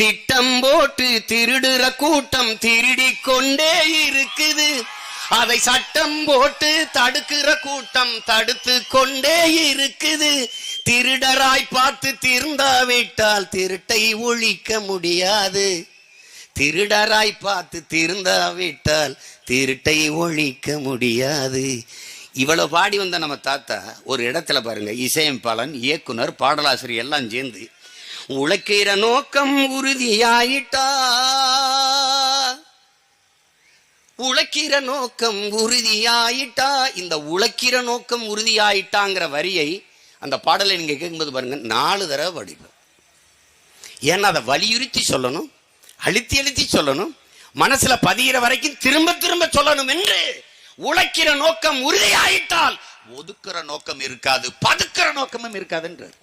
திட்டம் போட்டு திருடுற கூட்டம் திருடிக் கொண்டே இருக்குது. அதை சட்டம் போட்டு தடுக்கிற கூட்டம் தடுத்து கொண்டே இருக்குது. திருடராய் பார்த்து திருந்தாவிட்டால் திருட்டை ஒழிக்க முடியாது. திருடராய் பார்த்து திருந்தாவிட்டால் திருட்டை ஒழிக்க முடியாது. இவ்வளவு பாடி வந்த நம்ம தாத்தா ஒரு இடத்துல பாருங்க இசையமைப்பாளன் இயக்குனர் பாடலாசிரியர் எல்லாம் சேர்ந்து உழைக்கிற நோக்கம் உறுதியாயிட்டா? உழைக்கிற நோக்கம் உறுதியாயிட்டா? இந்த உழைக்கிற நோக்கம் உறுதியாயிட்டாங்கிற வரியை அந்த பாடலை நீங்க கேட்கும்போது பாருங்க நாலு தடவை படிப்போம் ஏன்னா அதை வலியுறுத்தி சொல்லணும் அழுத்தி அழுத்தி சொல்லணும் மனசுல பதிகிற வரைக்கும் திரும்ப திரும்ப சொல்லணும் என்று உழைக்கிற நோக்கம் உறுதியாயிட்டால் ஒதுக்கிற நோக்கம் இருக்காது பதுக்கிற நோக்கமும் இருக்காதுன்றார்.